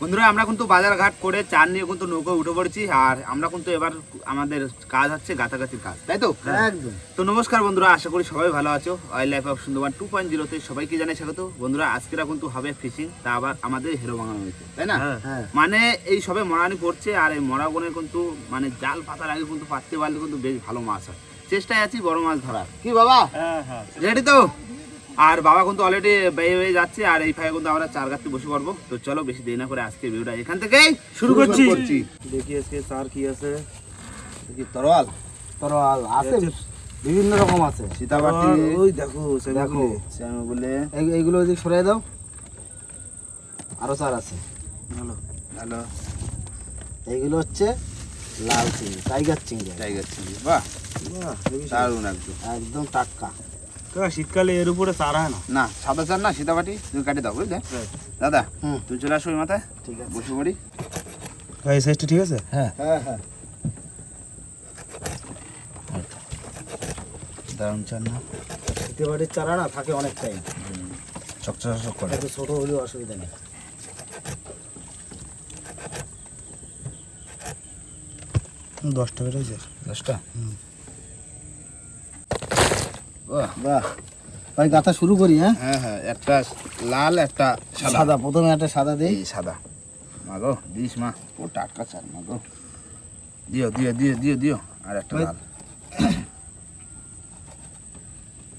বন্ধুরা আমরা কিন্তু বাজার ঘাট করে চার নিয়ে কিন্তু নৌকো উঠে পড়েছি আর আমরা কিন্তু এবার আমাদের কাজ হচ্ছে গাছাগাছির কাজ তাই তো? তো নমস্কার বন্ধুরা আশা করি সবাই ভালো আছো। Wildlife of Sundarban two point জিরোতে সবাইকে জানাই স্বাগত। বন্ধুরা আজকেরা কিন্তু হবে ফিশিং তা আবার আমাদের হিরো বাঙানো হয়েছে তাই না? হ্যাঁ মানে এই সবে মরানি পড়ছে আর এই মরাগনের কিন্তু মানে জাল পাতার আগে কিন্তু পাততে পারলে কিন্তু বেশ ভালো মাছ হয়। চেষ্টায় আছি বড় মাছ ধরার। কি বাবা? হ্যাঁ হ্যাঁ। রেডি তো? আর বাবা কিন্তু অলরেডি বেয়ে হয়ে যাচ্ছে আর এই ফাইভে কিন্তু আমরা চার গাছতে বসে পড়ব। তো চলো বেশি দেরি না করে আজকে ভিডিওটা এখান থেকেই শুরু করছি। দেখি আজকে তার কি আছে। কি তরোয়াল? তরোয়াল আছে? বিভিন্ন রকম আছে। সীতাবাটি ওই দেখো দেখো। বলে। এই- এইগুলো ওইদিকে সরাই দাও। আরও চার আছে। ভালো। ভালো। এইগুলো হচ্ছে লাল চিংড়ি টাইগার চিংড়ি। টাইগার চিংড়ি বাহ দারুণ একদম। একদম টাটকা। শীতকালে এর উপরে চারা হয় না। না সাদা চার না সীতাবাটি তুমি কাটি দাও বুঝলে? দাদা হুম। তুমি চলে আসো ওই মাথায় ঠিক আছে। বসে পড়ি। এই সাইজটা ঠিক আছে? হ্যাঁ। হ্যাঁ হ্যাঁ। দারুণ চার না। শীতে বাড়ির চারা না থাকে অনেক টাইম চকচক করে। একটু ছোট হলেও অসুবিধা নেই। দশ টাকা রয়েছে দশটা? বাহ। বাহ। ভাই গাথা শুরু করি হ্যাঁ? হ্যাঁ হ্যাঁ একটা লাল একটা সাদা। প্রথমে একটা সাদা দিই। সাদা। মা গো দিস মা। ও টাটকা মা গো দিও দিও দিও দিও দিও। আর একটা লাল।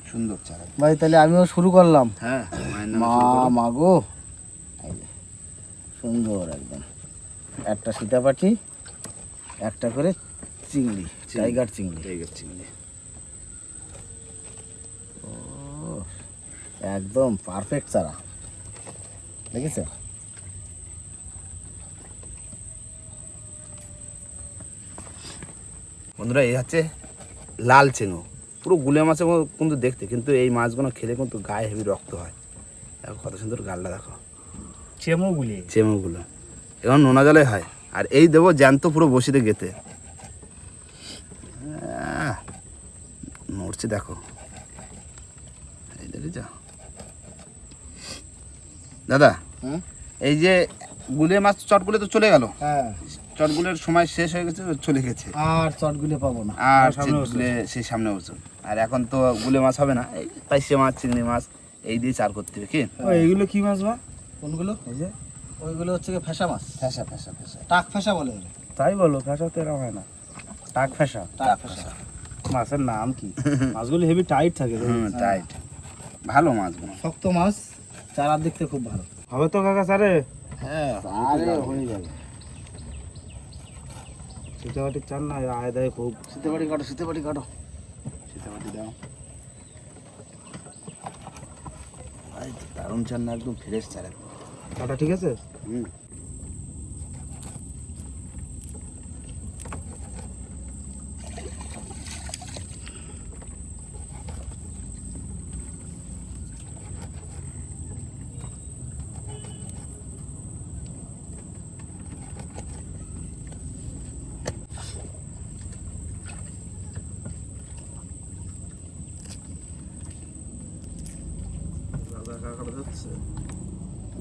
সুন্দর চাল ভাই তাহলে আমিও শুরু করলাম। হ্যাঁ মা করো। মাগো। সুন্দর একদম। একটা সীতাপাঠি একটা করে চিংড়ি। টাইগার চিংড়ি। টাইগার চিংড়ি ও একদম পারফেক্ট চারা। দেখেছ? বন্ধুরা এই হচ্ছে লাল চেঙো পুরো গুলে মাছের মতো কিন্তু দেখতে কিন্তু এই মাছগুলো খেলে কিন্তু গায়ে হেভি রক্ত হয়। দেখো কত সুন্দর গালটা দেখো। চেমো গুলি চেমোগুলো। এখন নোনা জলে হয়। আর এই দেবো জ্যান্ত পুরো বসিতে গেতে নড়ছে দেখো। এই দেখেছ দাদা এই যে গুলে মাছ চটগুলে তো চলে গেল। হ্যাঁ। চটগুলের সময় শেষ হয়ে গেছে চলে গেছে। আর চটগুলো পাবো না। আর সামনে সেই সামনে বছর আর এখন তো গুলে মাছ হবে না। এই পাইসে মাছ চিংড়ি মাছ এই দিয়ে চার করতে হবে কি? এইগুলো কি মাছ বা? কোনগুলো? এই যে ওইগুলো হচ্ছে কি ফেসা মাছ। ফেসা ফেসা ফেসা। টাক ফেসা বলে তাই বলো ফেসা তো এরকম হয় না। টাক ফেসা। টাক ফেসা। মাছের নাম কি? মাছগুলো হেভি টাইট থাকে হুম টাইট ভালো মাছগুলো। শক্ত মাছ। চারার দেখতে খুব ভালো। হবে তো কাকা স্যারে হ্যাঁ। হয়ে যাবে। চান না আয় দেয় খুব। সীতাবাড়ি কাটো সীতাবাড়ি কাটো। সীতাবাটি দাও। দারুণ চার না একদম ফ্রেশ চার কাটা ঠিক আছে? হুম।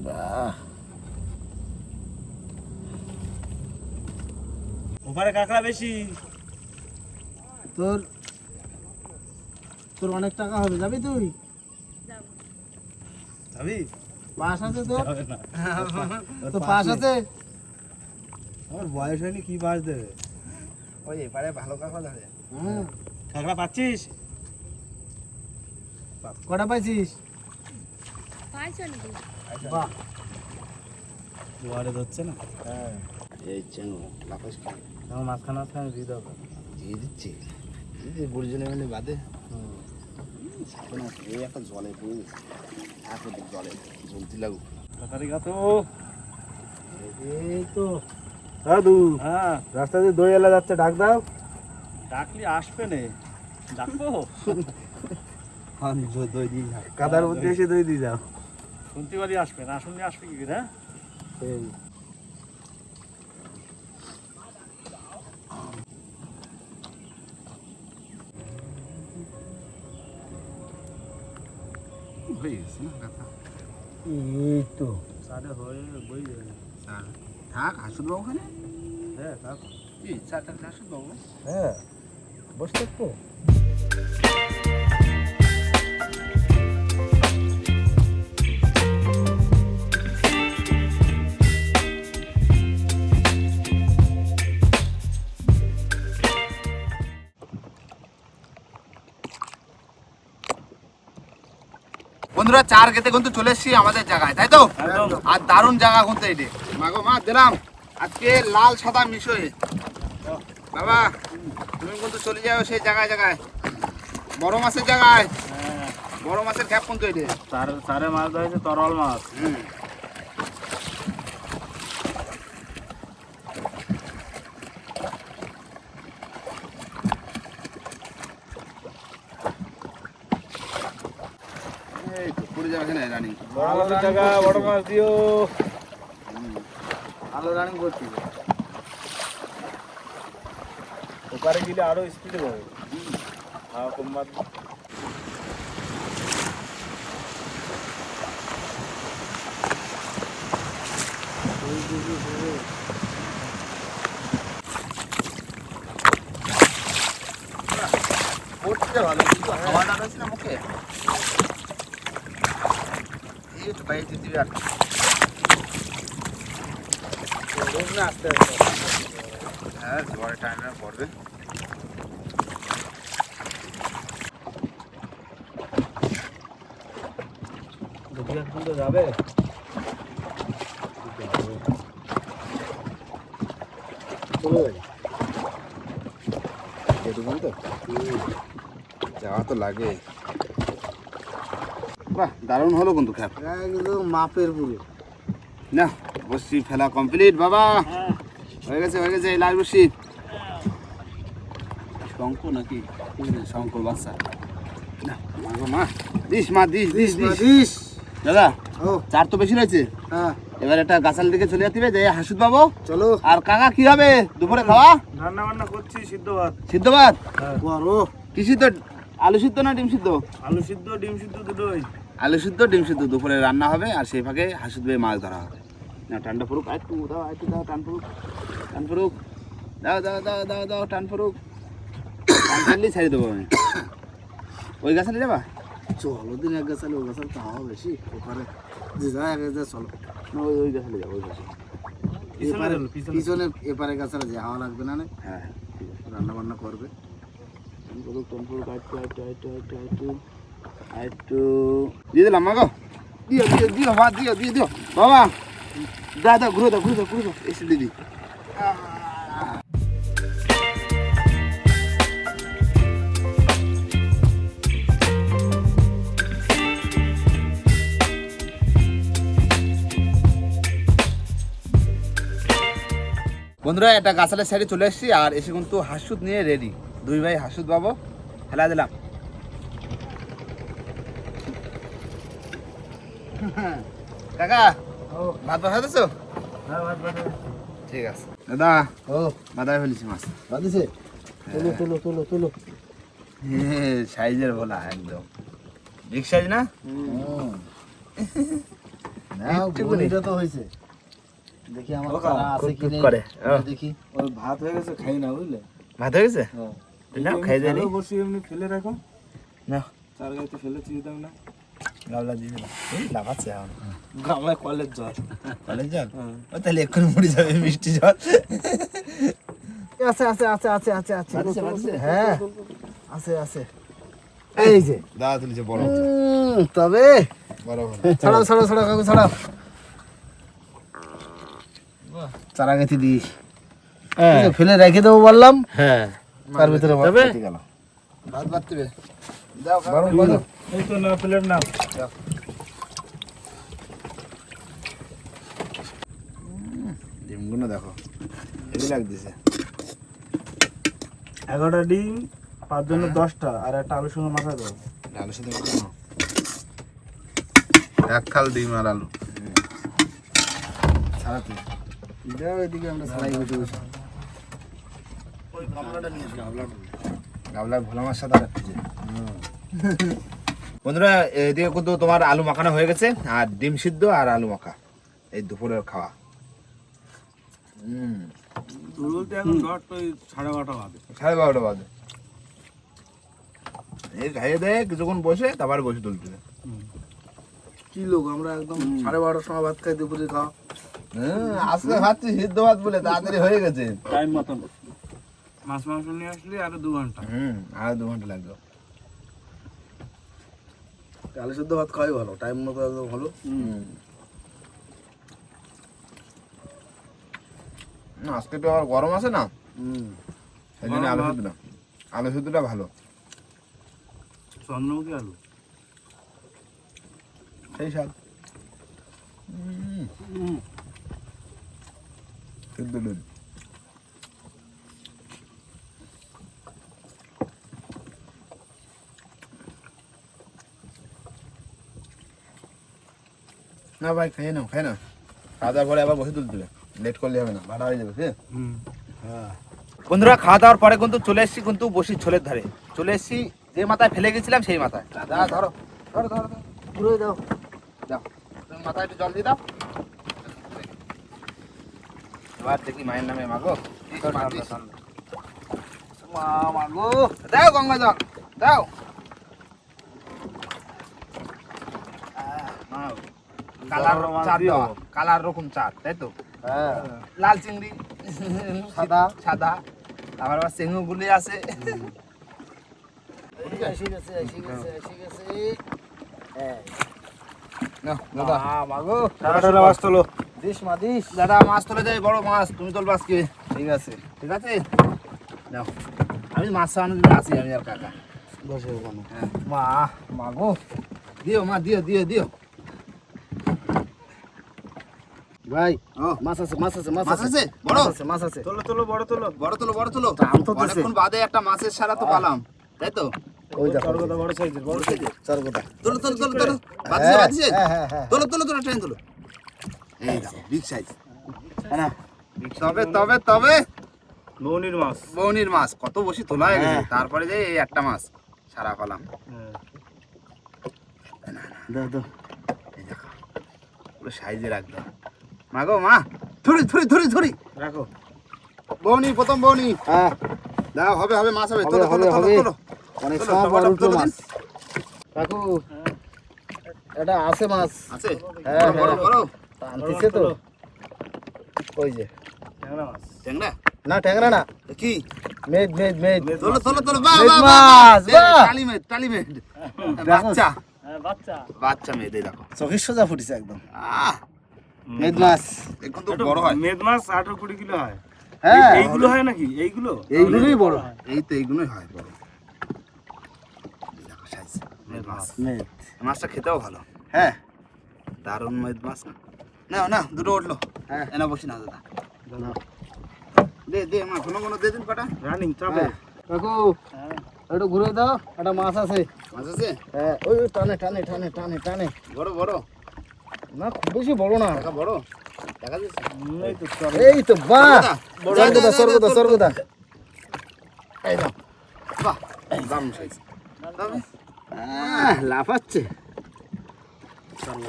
বাহ। ওপারে কাঁকড়া বেশি। তোর তোর অনেক টাকা হবে যাবি তুই? যাবি। পাস আছে তোর? তো পাস আছে? আমার বয়স হয়নি কি মাছ দেবে? ওই এবারে ভালো কাকা ধরে। হ্যাঁ। কাঁকড়া পাচ্ছিস? কটা পাইছিস? জোয়ারে ধরছে না? হ্যাঁ। এই চেঙ্গো লাফাস খান আমার মাঝখানে মাঝখানে দিয়ে দাও দিয়ে দিচ্ছি। এই গুরুজনে মিলে বাদে। সাথে না এই একটা জলে পড়ে গেছে। এখন জলে জ্বলতে লাগুক। তাড়াতাড়ি গা তো এই তো। দাদু। হ্যাঁ। রাস্তা দিয়ে দই এলা যাচ্ছে ডাক দাও। ডাকলি আসবে নে। ডাকবো? দই দিয়ে যাও। কাদার মধ্যে এসে দই দিয়ে যাও। শুনতে পারি আসবে না শুনলে আসবে কি হ্যাঁ? হয়ে গেছে না কথা এই তো। হয়ে বই যাবে থাক বাবু ওখানে? হ্যাঁ থাক। কি থাক হাসুদ বাবু? হ্যাঁ বসে থাকব বন্ধুরা চার খেতে কিন্তু চলে এসছি আমাদের জায়গায় তাই তো? আর দারুণ জায়গা কিন্তু এটি। মাগো মা দিলাম। আজকে লাল সাদা মিশয়ে। বাবা তুমি কিন্তু চলে যাও সেই জায়গায় জায়গায়। বড় মাছের জায়গায়। হ্যাঁ। বড় মাছের খ্যাপ কিন্তু এটি। চারে মাছ ধরেছে তরল মাছ। হুম এই তো পড়ে যাবে এখানে রানিং বড় জায়গা বড় মাছ দিও আলো রানিং করছি ওপারে গেলে আরও স্পিডে যাবে হ্যাঁ কম মাছ পড়তে ভালো কিন্তু হাওয়াটা রয়েছে না মুখে এই তো বাইরে দিতে আর না আস্তে আস্তে হ্যাঁ ঝড়ে টাইমে পড়বে যাবে। যাওয়া তো লাগে। বাহ দারুণ হলো কিন্তু খ্যাপ একদম মাপের পুরো। না বসছি ফেলা কমপ্লিট বাবা। হ্যাঁ হয়ে গেছে হয়ে গেছে লাল বসি। শঙ্খ নাকি? শঙ্খ বাচ্চা। না মা দিস মা দিস দিস দিস দিস। দাদা ও। চার তো বেশি রয়েছে। হ্যাঁ। এবার একটা গাছাল দিকে চলে যেতে যাই হাসুদ পাবো চলো। আর কাকা কি হবে? দুপুরে খাওয়া? রান্না বান্না করছি সিদ্ধ ভাত। সিদ্ধ ভাত? হ্যাঁ। করো কি সিদ্ধ? আলু সিদ্ধ না ডিম সিদ্ধ? আলু সিদ্ধ ডিম সিদ্ধ দুটোই। আলু সিদ্ধ ডিম সিদ্ধ দুপুরে রান্না হবে আর সেই ফাঁকে হাসুদ ভাই মাছ ধরা হবে। না ঠান্ডা ফুরুক আর একটু দাও একটু দাও টান ফুরুক টান ফুরুক। দাও দাও দাও দাও দাও টান ফুরুক। টান ফেললেই ছেড়ে দেবো আমি। ওই গাছালে যাবা? চলো দিন এক গাছালে ও গাছালে তো হাওয়া বেশি ওখানে যে যা এক গাছ চলো। না ওই ওই গাছালে যাব ওই গাছে পিছনে এপারে পিছনে। এপারে গাছালে যে হাওয়া লাগবে না না? হ্যাঁ হ্যাঁ রান্না বান্না করবে। টান ফুরুক টান ফুরুক আর একটু আর একটু দিয়ে দিলাম মা গো দিও দিও দিও দিও দিও দিও। বাবা ঘুরে দাও ঘুরে দাও ঘুরে দাও এসে দিদি বন্ধুরা, একটা গাছালের সাইডে চলে এসেছি আর এসে কিন্তু হাসুদ নিয়ে রেডি দুই ভাই হাসুদ বাবু ফেলা দিলাম। কাকা ভাত হ্যাঁ ভাত ভাত ঠিক আছে। দাদা ও। বাদায় ফেলেছি মাছ। বাদিছে তুলো তুলো তুলো তুলো। সাইজের বলা একদম। বিগ সাইজ না? নাও একটুকুনি। তো হয়েছে দেখি আমার আছে কি করে, দেখি। ওই ভাত হয়ে গেছে খাই না বুঝলে? ভাত হয়ে গেছে? হ্যাঁ। খাই বসি এমনি ফেলে রাখো। না চার গাইতে ফেলে চিয়ে দাও না। লাফাচ্ছে এখন গামলায় কলের জল কলেজ জল হ্যাঁ ও তাহলে এক্ষুনি মরে যাবে মিষ্টি জল আছে আছে আছে আছে আছে আছে বাদিছে, বাদিছে? হ্যাঁ আছে আছে এই যে দাদা তুলেছে বড় তবে বড় ছাড়াও ছাড়াও ছাড়াও কাকু ছাড়াও চারা গেছি দিস ফেলে রেখে দেবো বললাম হ্যাঁ তার ভিতরে ভাত গেল ভাত গরম এই তো না প্লেট নাও ডিমগুলো দেখো হেভি লাগতেছে। এগারোটা ডিম পাঁচ জন্য দশটা আর একটা আলুর সঙ্গে মাখা দাও। আলু সাথে মাখানো এক খাল ডিম আর আলু। ছাড়াতে দাও এদিকে আমরা ছাড়াই বসে বসে। গাবলার ভোলা মাছ সাদা রাখতেছে বন্ধুরা এদিকে কিন্তু তোমার আলু মাখানো হয়ে গেছে আর ডিম সিদ্ধ আর আলু মাখা এই দুপুরের খাওয়া। সাড়ে বারোটা বাজে। সাড়ে বারোটা বাজে। এই খাইয়ে দেয় কিছুক্ষণ বসে তারপরে বসে তুলতে কি লোক আমরা একদম সাড়ে বারোটার সময় ভাত খাই দুপুরে খাওয়া। হ্যাঁ, আজকে খাচ্ছি সিদ্ধ ভাত বলে তাড়াতাড়ি হয়ে গেছে। টাইম মতন। মাছ মাংস নিয়ে আসলে আরও দু ঘণ্টা। হুম আর দু ঘণ্টা লাগবে আলু সেদ্ধ ভাত খাওয়াই ভালো টাইম মতো একদম ভালো। হুম না, আজকে তো আবার গরম আছে না? হুম। সেই জন্য আলু সিদ্ধটা আলু সিদ্ধটা ভালো। চন্দ্রমুখী আলু? সেই স্বাদ। সিদ্ধ না ভাই খাই নাও খাই না খাওয়া দাওয়ার পরে আবার বসে তুলতে লেট করলে হবে না ভাড়া হয়ে যাবে ঠিক বন্ধুরা খাওয়া দাওয়ার পরে কিন্তু চলে এসেছি কিন্তু বসি ঝোলের ধারে। চলে এসেছি যে মাথায় ফেলে গেছিলাম সেই মাথায়। দাদা ধরো ধরো ধরো ধরো। পুরো দাও। দাও। তুমি মাথায় একটু জল দিয়ে দাও। এবার দেখি মায়ের নামে মাগো। মা মাগো। দাও গঙ্গা জল দাও আহ, নাও। কালার চার দেওয়া। কালার রকম চার তাই তো? হ্যাঁ। লাল চিংড়ি সাদা। সাদা। আবার আবার চেঙ্গু গুলি আছে। হ্যাঁ। দাদা। মাছ তোলো। দাদা মাছ বড় তুমি তোলবা আজকে। ঠিক আছে। ঠিক আছে? আমি মাছ আসি আমি আর কাকা। বসে। হ্যাঁ। মা মাগো। দিও মা দিও দিও দিও। ভাই ও। মাছ আছে মাছ আছে মাছ আছে। বড়? আছে মাছ আছে। তোলো তোলো বড় তোলো। বড় তোলো বড় তোলো। দাম তো। অনেকক্ষণ বাদে একটা মাছের সারা তো পালাম তাই তো? ওই দেখো। চরগোদা বড় সাইজের বড় সাইজের। তোলো তোলো তোলো তোলো। বাদিছে বাদিছে হ্যাঁ হ্যাঁ হ্যাঁ। তোলো তোলো তোলো ট্রেন তোলো। এই দাও বিগ সাইজ হ্যাঁ না? তবে তবে তবে। নৌনির মাছ। বৌনির মাছ কত বসি তোলা হয়ে গেছে। হ্যাঁ। তারপরে যে এই একটা মাছ সারা পালাম। দাও দাও। এই দেখো পুরো সাইজে রাখবে মা গো মা। ধরি ধরি ধরি ধরি রাখো। বৌনি প্রথম বৌনি। হ্যাঁ। দাও হবে হবে মাছ হবে। হবে, তোলো তোলো তোলো অনেক বড় মাছ। কাকু এটা আছে মাছ। আছে? হ্যাঁ, বড় হ্যাঁ। বড়। আনতেছে তো। ওই যে। ট্যাংরা মাছ। ট্যাংরা? না ট্যাংরা না। কি? মেদ মেদ মেদ। তোলো তোলো তোলো। বাহ বাহ মাছ। টালি মেদ টালি মেদ। বাচ্চা। হ্যাঁ বাচ্চা। বাচ্চা মেদ দেখো। চোখের সোজা ফুটেছে একদম। আহ। মেদ মাছ এখন তো বড় হয়। মেদ মাছ আঠারো কুড়ি কিলো হয়। হ্যাঁ। এইগুলো হয় নাকি? এইগুলো? এইগুলোই বড় এই তো এইগুলোই হয় বড়। মেদ মাছ মেদ। মাছটা খেতেও ভালো। হ্যাঁ। দারুণ মেদ মাছ না না না দুটো উঠল। হ্যাঁ। এনা বসি না দাদা। দে দে মা কোনো কোনো দিয়ে দিন কটা। রানিং চাপে। হ্যাঁ। কাকু একটু ঘুরে দাও একটা মাছ আছে। মাছ আছে? হ্যাঁ। ওই টানে টানে টানে টানে টানে। বড় বড়। না খুব বেশি বড় না। বড়? এই তো তো বাহ! সর্বদা সর্বদা সর্বদা এই দাও বাহ দারুণ সাইজ। লাফাচ্ছে।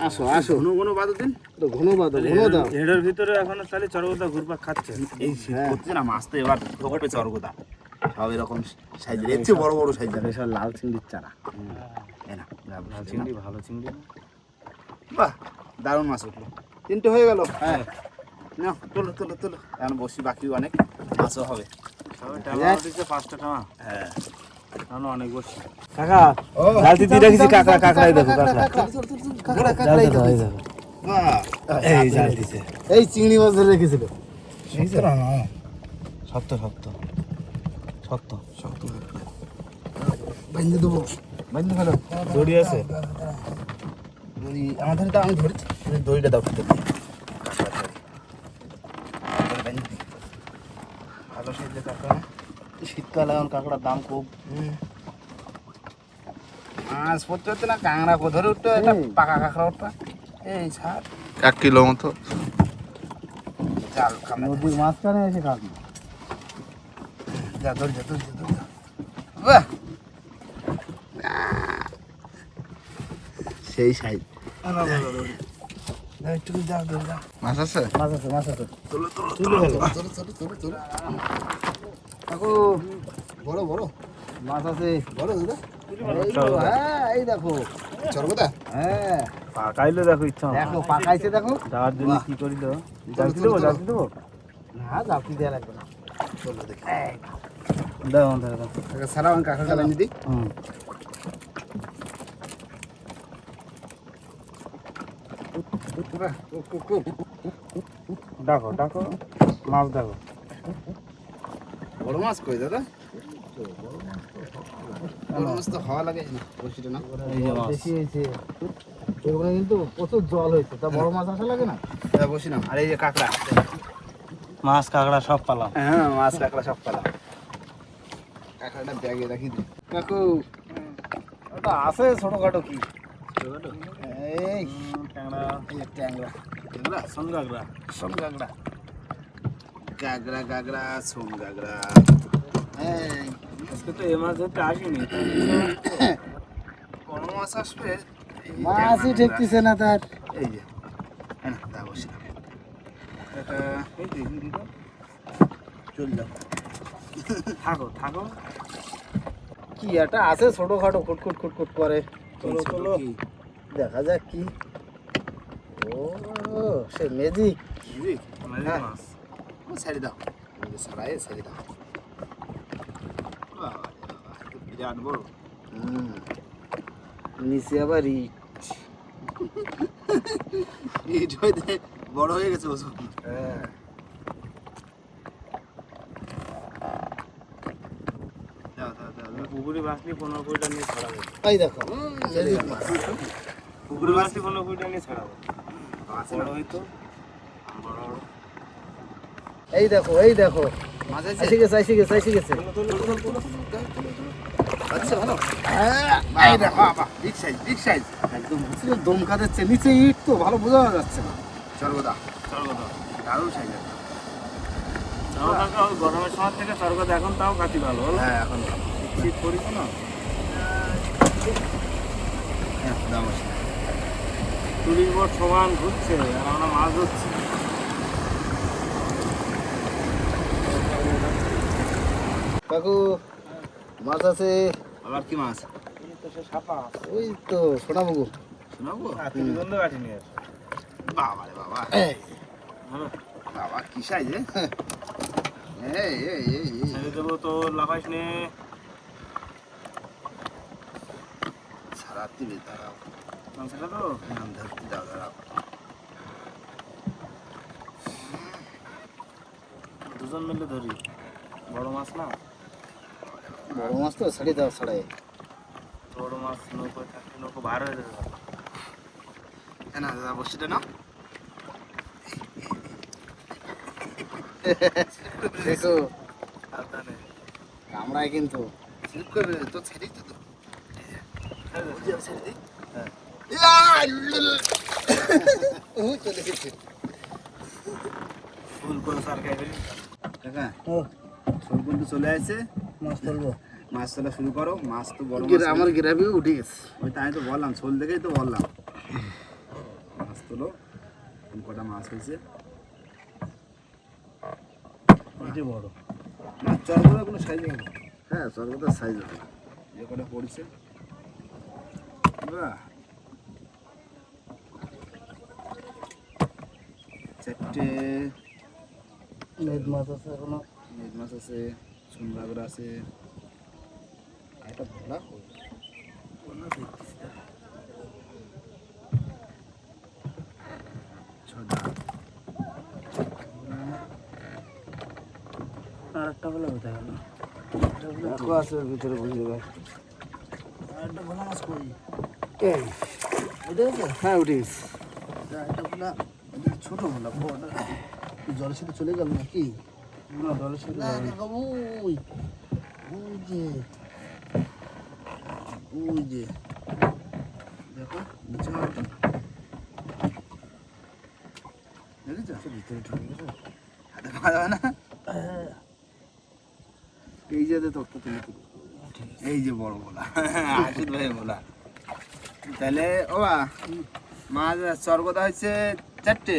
আসো আসো। কোনো কোনো বাদ দিন। একটু ঘন বাদো ঘন দাও। হেডের ভিতরে এখনও তাহলে চরগোদা ঘুরপাক খাচ্ছে। এই শীত হ্যাঁ। করছে না মাছ তো এবার ঢোকবে চরগোদা সব এরকম সাইজের এর চেয়ে বড় বড় সাইজের সব লাল চিংড়ির চারা। না ভালো চিংড়ি ভালো চিংড়ি। বাহ। দারুণ মাছ উঠল তিনটে হয়ে গেল? হ্যাঁ। না তোলো তোলো তোলো। এখন বসি বাকি অনেক মাছও হবে। টাকা হ্যাঁ। অনেক বসছি কাকা ও জাল রেখেছি কাঁকড়া কাঁকড়াই দেখো কাঁকড়া কাঁকড়া কাঁকড়া এই দেখো, এই চিংড়ি মাছ ধরে রেখেছিল। শক্ত শক্ত শক্ত শক্ত বেঁধে দেবো। ভালো দড়ি আছে। দড়ি আমার ধারে তো আমি ধরেছি। দড়িটা দাও খেতে ভালো সাইজের কাঁকড়া শীতকালে এখন কাঁকড়ার দাম খুব। মাছ পড়তে হচ্ছে না কাঁকড়া কো ধরে উঠতো একটা পাকা কাঁকড়া উঠতো এই ছাড়। এক কিলো মতো। জাল খামে নদীর মাঝখানে এসে কাঁকড়া যা ধর যা ধর যা ধর বাহ সেই সাইজ। মাছ আছে? মাছ আছে মাছ আছে। তোলো তোলো তুলে তোলো তোলো তোলো তোলো কাকু বড় বড়। মাছ আছে। বড় দাদা। হ্যাঁ এই দেখো। হ্যাঁ। পাকাইলে দেখো ইচ্ছা দেখো পাকাইছে দেখো। যাওয়ার জন্য কি করি তো? চলো, দেবো। জালতি দেবো? না জাপি দেওয়া লাগবে না। চলো দেখি। দাও দাও দাও। সারা কাকা কালা নিদি হুম। ডাকো ডাকো মাছ দেখো বড় মাছ কই দাদা? বড় মাছ তো হওয়া লাগে না বসিটা না? এই যে মাছ। বেশি হয়েছে। এগুলো কিন্তু প্রচুর জল হয়েছে। তা বড় মাছ আসা লাগে না? হ্যাঁ বসি না আর এই যে কাঁকড়া। মাছ কাঁকড়া সব পালাম হ্যাঁ মাছ কাঁকড়া সব পালা। কাঁকড়াটা ব্যাগে রাখি দিই কাকু ওটা আছে ছোটখাটো কি? ট্যাংরা ট্যাংরা সন গাগরা গাগরা গাগরা গাগরা আজকে তো এ মাছ ধরতে আসিনি বড় মাছ আসবে? মাছই ঠেকতেছে না তার। এই যে। হ্যাঁ না তা বসে। এটা এই যে চল যাও। থাকো থাকো। কি একটা আছে ছোটখাটো কুটকুট কুটকুট করে। চলো চলো কি? দেখা যাক কি। ও সে মেজিক জি, মেজি মাছ। ও ছেড়ে দাও। সারাই ছেড়ে দাও। বিরাট বড় হুম। নিচে আবার ইট। ইট হইতে বড় হয়ে গেছে ওসব হ্যাঁ। পুকুরে পনেরো কুড়িটা নিয়ে ছড়াবো। এই দেখো পুকুরে বাসলি পনেরো কুড়িটা নিয়ে ছড়াবো। বড় বড় এই দেখো এই দেখো। এসে গেছে এসে গেছে এসে গেছে। আচ্ছা ভালো। হ্যাঁ এই দেখো বাবা বিগ সাইজ বিগ সাইজ একদম পুরো দম নিচে ইট তো ভালো বোঝা যাচ্ছে না। চড়গো দাও দারুণ সাইজ গরমের সময় থেকে চড়গো এখন তাও কাটি ভালো হ্যাঁ এখন শীত পড়িছে না? হ্যাঁ দাম চুরির বোট সমান ঘুরছে আর আমরা মাছ ধরছি। কাকু মাছ আছে? আবার কি মাছ? তো সে সাপা ওই তো বন্ধ কাটি নিয়ে বাবা রে বাবা। বাবা কি সাইজ এই এই এই এই। ছেড়ে দেবো তো লাফাইস নে। সারা দিবে তো? ধরতে দুজন মিলে ধরি। বড় মাছ না? বড় মাছ তো ছাড়ি দাও ছাড়াই। বড় মাছ নৌকো থাকতে নৌকো বার হয়ে যাবে। না দাদা বসিটা না। দেখো কামড়ায় কিন্তু। স্লিপ করবে তো ছেড়েই তো হ্যাঁ। চলে আসছে মাছ মাছ তোলা শুরু করো মাছ তো বড় আমার গ্রাফিও উঠে গেছে ওই তাই তো বললাম শোল দেখেই তো বললাম মাছ তোলো কটা মাছ হয়েছে বড় মাছ চরগুলো কোনো সাইজ হ্যাঁ সর্বদা সাইজ হবে কটা পড়ছে বাহ চারটে। মেদ মাছ আছে এখনও। মেঘ মাছ আছে সুন্দর আছে। একটা ভোলা ছটা। আর একটা বলে কোথায় গেল? আছে ভিতরে বুঝে দেবে আর একটা ভোলা মাছ কই? হ্যাঁ উঠে গেছে। এটা ভোলা এটা ছোট ভোলা বড় জলের সাথে চলে গেল নাকি? না দলের সাথে ওই ওই যে ওই যে দেখো নিচে মারটা দেখেছ ভিতরে ঢুকে গেছে। হাতে পাওয়া যাবে না? এই যে তত্ত্ব তুলে তুলে। এই যে বড় বলা ভাই বলা। তাহলে ও মাছ স্বর্গদা হচ্ছে চারটে।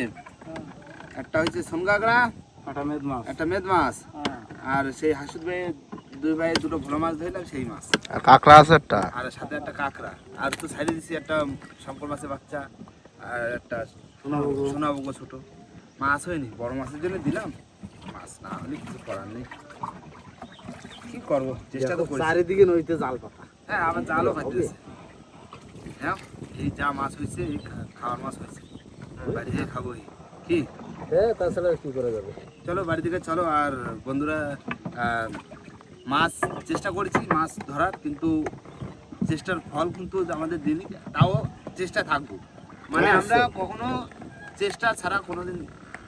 একটা হচ্ছে সোনগাগড়া কাটা মেদ মাছ। একটা মেদ মাছ। হ্যাঁ। আর সেই হাসুদ ভাই দুই ভাই দুটো ভালো মাছ ধরলাম সেই মাছ। আর কাঁকড়া আছে একটা? আর সাথে একটা কাঁকড়া। আর তো সাইডে দিছি একটা শঙ্কর মাছের বাচ্চা আর একটা সোনাবুগো। সোনাবুগো ছোট। মাছ হয়নি বড় মাছের জন্য দিলাম। মাছ না হলে কিছু করার নেই। কি করব? চেষ্টা তো করছি। চারিদিকে নইতে জাল পাতা। হ্যাঁ আবার জালও খাইতেছে হ্যাঁ এই যা মাছ হয়েছে এই খাওয়ার মাছ হয়েছে বাড়ি যেয়ে খাব এই। কি? হ্যাঁ তাছাড়া কি করা যাবে? চলো বাড়ি থেকে চলো আর বন্ধুরা মাছ চেষ্টা করেছি মাছ ধরার কিন্তু চেষ্টার ফল কিন্তু আমাদের দিনই তাও চেষ্টা থাকব মানে হ্যাঁ, আমরা কখনো চেষ্টা ছাড়া কোনোদিন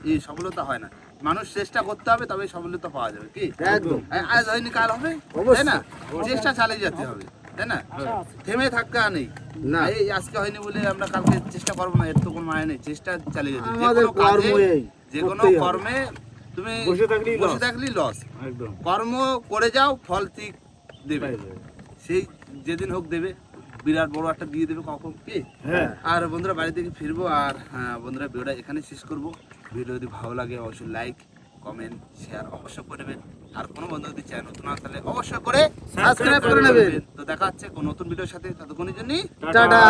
এই সফলতা হয় না। মানুষ চেষ্টা করতে হবে তবে সফলতা পাওয়া যাবে কি? একদম। আজ হয়নি কাল হবে তাই না? চেষ্টা চালিয়ে যেতে হবে তাই না? থেমে থাকা নেই। না। এই আজকে হয়নি বলে আমরা কালকে চেষ্টা করব না এর তো কোনো মানে নেই চেষ্টা চালিয়ে যেতে যে আমাদের কোনো কর্ম এই যে কোনো কর্মে তুমি বসে থাকলেই বসে। থাকলেই লস একদম। কর্ম করে যাও ফল ঠিক দেবে। সেই যেদিন হোক দেবে। বিরাট বড় একটা দিয়ে দেবে কখন কি? হ্যাঁ। আর বন্ধুরা বাড়ি থেকে ফিরবো আর হ্যাঁ, বন্ধুরা ভিডিওটা এখানে শেষ করব। ভিডিও যদি ভালো লাগে অবশ্যই লাইক কমেন্ট শেয়ার অবশ্যই করবেন আর কোনো বন্ধু যদি চায় নতুন আসলে তাহলে অবশ্যই করে সাবস্ক্রাইব করে নেবেন। তো দেখা হচ্ছে কোন নতুন ভিডিওর সাথে ততক্ষণের জন্য টাটা।